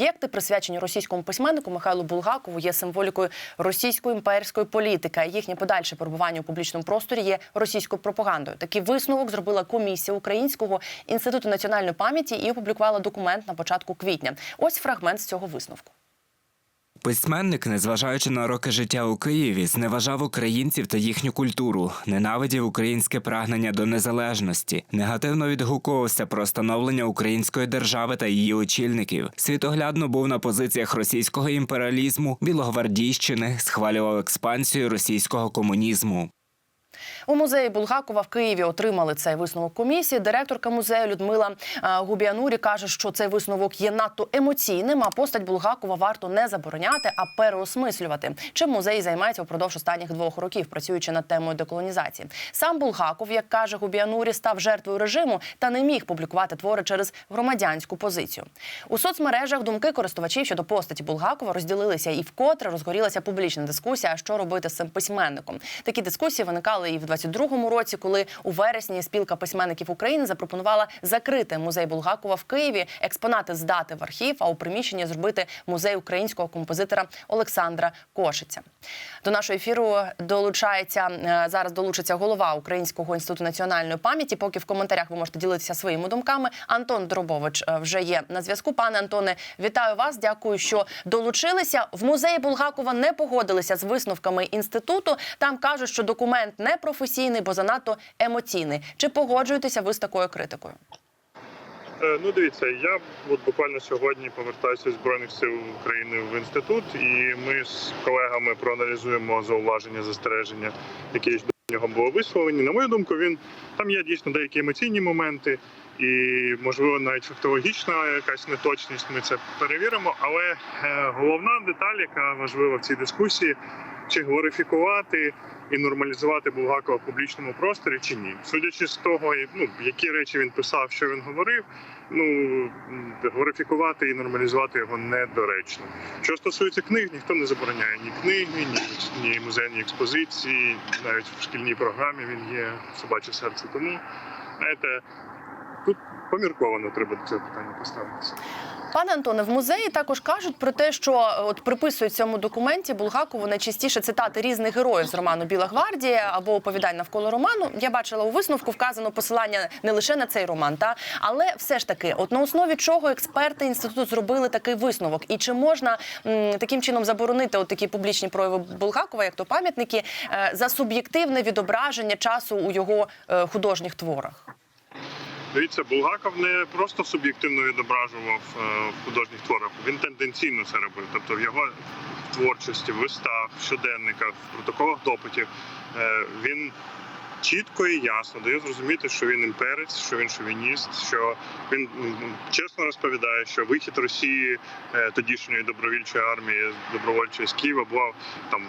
об'єкти, присвячені російському письменнику Михайлу Булгакову, є символікою російської імперської політики. Їхнє подальше перебування у публічному просторі є російською пропагандою. Такий висновок зробила комісія Українського інституту національної пам'яті і опублікувала документ на початку квітня. Ось фрагмент з цього висновку. Письменник, незважаючи на роки життя у Києві, зневажав українців та їхню культуру, ненавидів українське прагнення до незалежності, негативно відгукувався про становлення української держави та її очільників. Світоглядно був на позиціях російського імперіалізму, білогвардійщини, схвалював експансію російського комунізму. У музеї Булгакова в Києві отримали цей висновок комісії. Директорка музею Людмила е, Губіанурі каже, що цей висновок є надто емоційним. А постать Булгакова варто не забороняти, а переосмислювати. Чим музей займається впродовж останніх двох років, працюючи над темою деколонізації. Сам Булгаков, як каже Губіанурі, став жертвою режиму та не міг публікувати твори через громадянську позицію. У соцмережах думки користувачів щодо постаті Булгакова розділилися і вкотре розгорілася публічна дискусія, що робити з цим письменником. Такі дискусії виникали і в 22-му році, коли у вересні спілка письменників України запропонувала закрити музей Булгакова в Києві, експонати здати в архів, а у приміщенні зробити музей українського композитора Олександра Кошиця. До нашого ефіру долучається е, зараз. Долучиться голова Українського інституту національної пам'яті. Поки в коментарях ви можете ділитися своїми думками. Антон Дробович е, вже є на зв'язку. Пане Антоне, вітаю вас. Дякую, що долучилися. В музеї Булгакова не погодилися з висновками інституту. Там кажуть, що документ не професійний, бо занадто емоційний. Чи погоджуєтеся ви з такою критикою? Е, Ну, дивіться, я от буквально сьогодні повертаюся з збройних сил України в інститут, і ми з колегами проаналізуємо зауваження, застереження, які до нього було висловлені. На мою думку, він там є дійсно деякі емоційні моменти, і можливо навіть фактологічна якась неточність. Ми це перевіримо. Але е, головна деталь, яка важлива в цій дискусії, чи глорифікувати і нормалізувати Булгакова в публічному просторі чи ні. Судячи з того, ну які речі він писав, що він говорив, ну глорифікувати і нормалізувати його недоречно. Що стосується книг, ніхто не забороняє ні книги, ні, ні музейні експозиції, навіть в шкільній програмі він є собаче серце. Тому знаєте, тут помірковано треба до цього питання поставитися. Пане Антоне, в музеї також кажуть про те, що е, от приписують цьому документі Булгакову найчастіше цитати різних героїв з роману Біла гвардія або оповідань навколо роману. Я бачила у висновку вказано посилання не лише на цей роман, та але все ж таки, от на основі чого експерти інституту зробили такий висновок, і чи можна м, таким чином заборонити от такі публічні прояви Булгакова, як то пам'ятники, е, за суб'єктивне відображення часу у його е, художніх творах? Дивіться, Булгаков не просто суб'єктивно відображував е, в художніх творах, він тенденційно це робив. Тобто в його творчості, в листах, в щоденниках, в протоколах допитів е, він чітко і ясно дає зрозуміти, що він імперець, що він шовініст, що він чесно розповідає, що вихід Росії е, тодішньої добровільчої армії добровольчої з Києва була там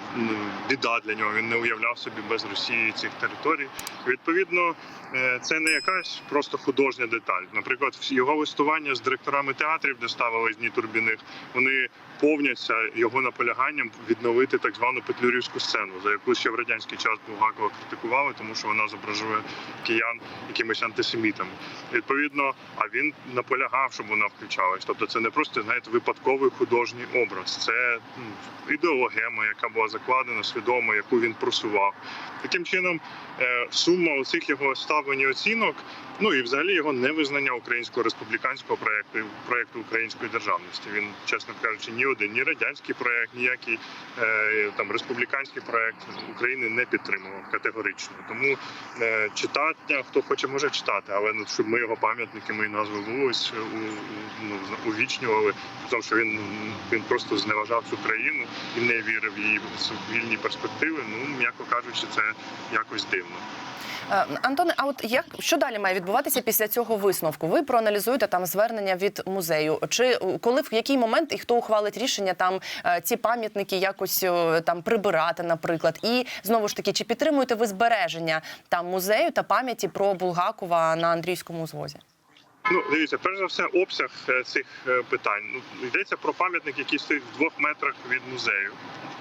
біда для нього. Він не уявляв собі без Росії цих територій. Відповідно, е, це не якась просто художня деталь. Наприклад, його листування з директорами театрів, де ставили Дні Турбіних, вони повняться його наполяганням відновити так звану петлюрівську сцену, за яку ще в радянський час Булгакова критикували, тому що вона зображує киян якимись антисемітами. Відповідно, а він наполягав, щоб вона включалась. Тобто, це не просто знаєте випадковий художній образ, це ідеологема, яка була закладена свідомо, яку він просував. Таким чином, е, сума оцих його ставлень і оцінок, ну і взагалі його невизнання українського республіканського проекту проекту української державності. Він, чесно кажучи, ні один, ні радянський проект, ніякий е, там республіканський проект України не підтримував категорично. Тому е, читання, хто хоче, може читати, але ну щоб ми його пам'ятники, мої назви вулиць у, у, ну, увічнювали, тому що він, він просто зневажав цю країну і не вірив в її вільні перспективи. Ну м'яко кажучи, це якось дивно. Е, Антоне, а от як що далі має відбуватися після цього висновку? Ви проаналізуєте там звернення від музею? Чи е, коли в який момент і хто ухвалить рішення там е, ці пам'ятники якось там прибирати, наприклад? І знову ж таки, чи підтримуєте ви збереження там музею та пам'яті про Булгакова на Андрійському звозі? Ну, дивіться, перш за все, обсяг е, цих е, питань. Ну, йдеться про пам'ятник, який стоїть в двох метрах від музею.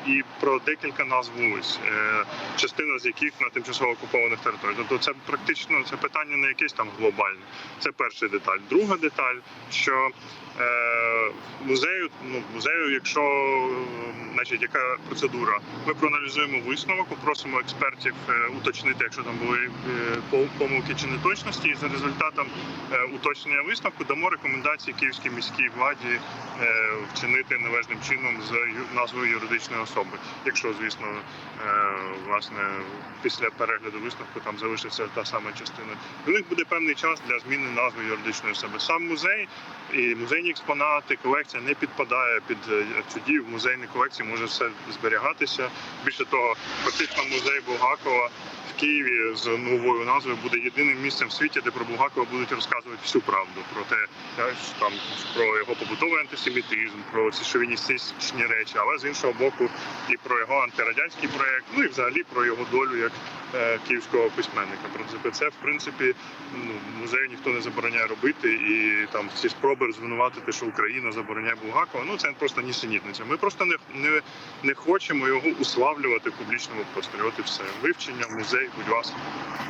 і про декілька назв вулиць, е, частина з яких на тимчасово окупованих територіях. Тобто це практично це питання не якесь там глобальне. Це перша деталь. Друга деталь, що е, музею, ну музею, якщо значить, яка процедура, ми проаналізуємо висновок, попросимо експертів уточнити, якщо там були помилки чи неточності, і за результатом е, уточнення висновку дамо рекомендації київській міській владі е, вчинити належним чином з назвою юридичної особи. Якщо, звісно, е, власне після перегляду висновку там залишиться та сама частина. У них буде певний час для зміни назви юридичної особи. Сам музей і музейні експонати, колекція не підпадає під е, цю дію. В музейній колекції може все зберігатися. Більше того, фактично музей Булгакова в Києві з новою назвою буде єдиним місцем в світі, де про Булгакова будуть розказувати всю правду. Про те, що там про його побутовий антисемітизм, про ці шовіністичні речі, але з іншого боку, і про його антирадянський проект, ну і взагалі про його долю як київського письменника. В принципі, це в принципі ну, музею ніхто не забороняє робити, і там всі спроби звинуватити, що Україна забороняє Булгакова. Ну це просто нісенітниця. Ми просто не, не, не хочемо його уславлювати в публічному просторі. От і все. Вивчення, музей, будь ласка.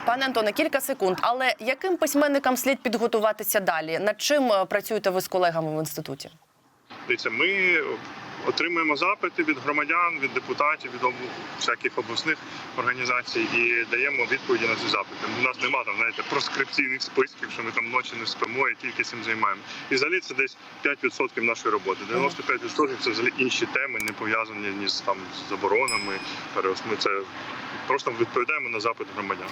Пане Антоне, кілька секунд. Але яким письменникам слід підготуватися далі? Над чим е, працюєте ви з колегами в інституті? Дивіться, ми отримуємо запити від громадян, від депутатів, від всяких обласних організацій і даємо відповіді на ці запити. У нас немає там, знаєте, проскрипційних списків, що ми там ночі не спимо і тільки цим займаємо. І взагалі це десь 5% нашої роботи. 95% це взагалі інші теми, не пов'язані ні з там з заборонами. Ми це просто відповідаємо на запит громадян.